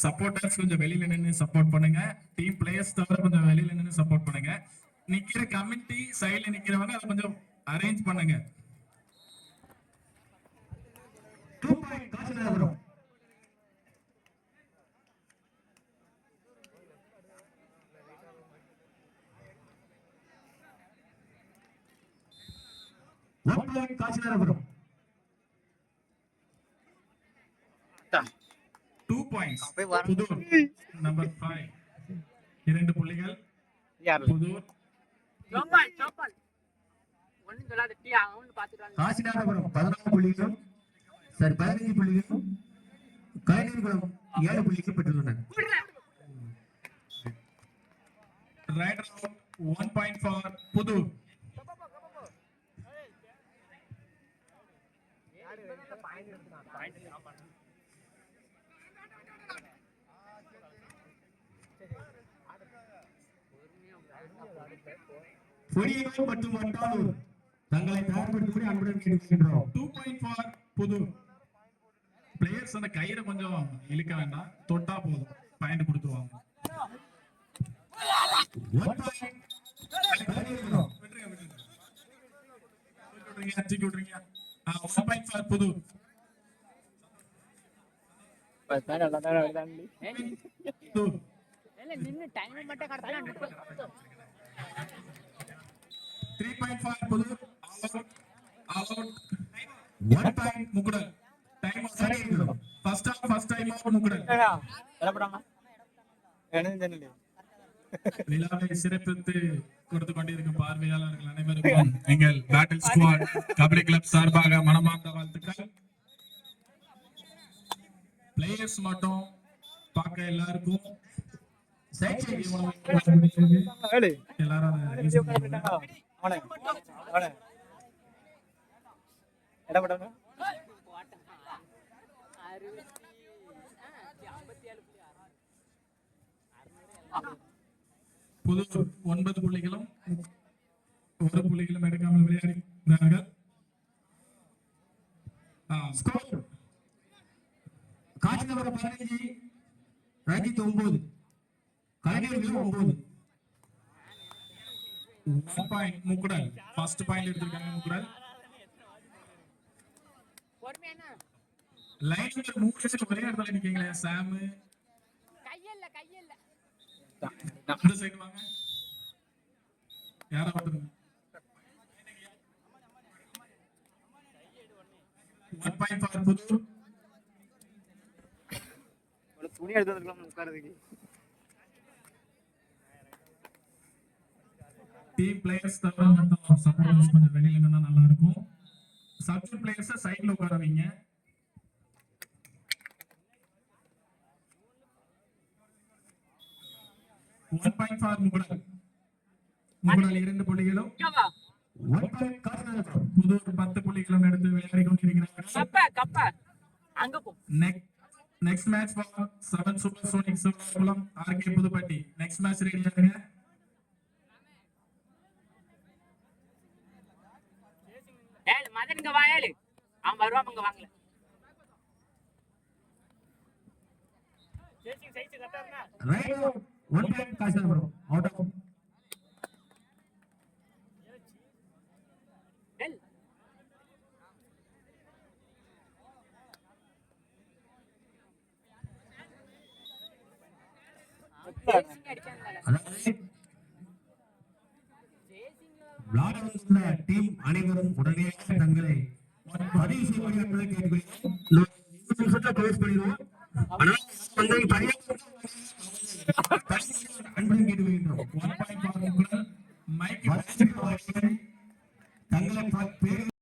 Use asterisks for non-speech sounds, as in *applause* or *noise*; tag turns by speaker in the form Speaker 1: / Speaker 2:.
Speaker 1: Supporters கொஞ்சம் வெளியில நின்னு சப்போர்ட் பண்ணுங்க. டீம் பிளேயர்ஸ் தவிர கொஞ்சம் வெளியில நின்னு சப்போர்ட் பண்ணுங்க. நிக்கிற கமிட்டி சைடுல நிக்கிறவங்க அதை கொஞ்சம் அரேஞ்ச் பண்ணுங்க.
Speaker 2: டூ பாயிண்ட் வரும். One point Kasinathapuram
Speaker 1: points Puthur number five இரண்டு புள்ளிகள்
Speaker 3: யாரு
Speaker 1: புதூர்
Speaker 4: சோப்பால் சோப்பால் ஒண்ணும் சொல்லாத டீ அவனு
Speaker 2: காசிநாதபுரம் புள்ளிகளும் சாரி புள்ளிகளும் புள்ளிகள் பெற்றுள்ளனர்
Speaker 1: right out one point for Puthur
Speaker 2: Puriyalur மற்றும் வந்தாலும் தங்களை தயார்படுத்தக்கூடிய அன்புடன் கேட்டுக்கின்றோம்
Speaker 1: டூ பாயிண்ட் ஃபார் புது பிளேயர்ஸ் அந்த கயிறை கொஞ்சம் இழுக்க வேண்டாம். தொட்டா போதும். பாயிண்ட் கொடுத்துருவாங்க புது. ನಿನ್ನ சிறப்பித்து கொடுத்து கொண்டிருக்கும் பார்வையாளர்கள் அனைவருக்கும் *laughs* கபடி கிளப் சார்பாக மனமார்ந்த வாழ்த்துக்கள். பிளேயர்ஸ் மட்டும் பார்க்க எல்லாருக்கும்
Speaker 2: சைட்
Speaker 1: புது ஒன்பது புள்ளிகளும் ஒரு புள்ளிகளும் எடுக்காமல் விளையாடுகிறார்கள் காட்சி
Speaker 2: ஸ்கோர் காசிநாதபுரம் பதினைஞ்சு ரஞ்சித் ஒன்பது கலைஞர்கள் ஒன்பது
Speaker 1: முக்குடல் ஃபர்ஸ்ட் பாயிண்ட் எடுத்திருக்காங்க முக்குடல் லைன் நம்பர் மூணு ஒரே இடத்துல நிக்கீங்களே சாம்
Speaker 4: கையல்ல கையல்ல
Speaker 1: அந்த சைடு வாங்க யாரா ஒருத்தர் ஒன் பாயிண்ட் ஃபார் புது
Speaker 3: துணி எடுத்து வந்துருக்கலாம் உட்காரதுக்கு
Speaker 1: டீம் பிளேயர்ஸ் தவிர மொத்தம் சப்போர்ட்டர்ஸ் கொஞ்சம் வெளியில நின்னா நல்லா இருக்கும். சப்ஸ்டிட் பிளேயர்ஸ் சைடுல உட்கார வைங்க. One point for Mugudal Mugudal இரண்டு புள்ளிகளும்.
Speaker 2: காசிநாதபுரம்
Speaker 1: புதூர் பத்து புள்ளிகளும் எடுத்து விளையாடி கொண்டிருக்கிறார்கள். Next match for seven super sonic Sivakulam RK Puduppatti. Next match ready
Speaker 4: Madan இங்க வா ஏழு அவன் வருவான் இங்க வாங்கல.
Speaker 2: ரைட் ஒன் அவுட் ஆஃப் அதாவது விளையாட வந்துள்ள டீம் அனைவரும் உடனடியாக தங்களை பதிவு செய்ய என்பதை கேட்டுக்கொள்கிறோம் நான் பண்ணிடுவோம். ஆனால் பதிவு அன்புடன் கேட்டுக்கொள்கின்றோம்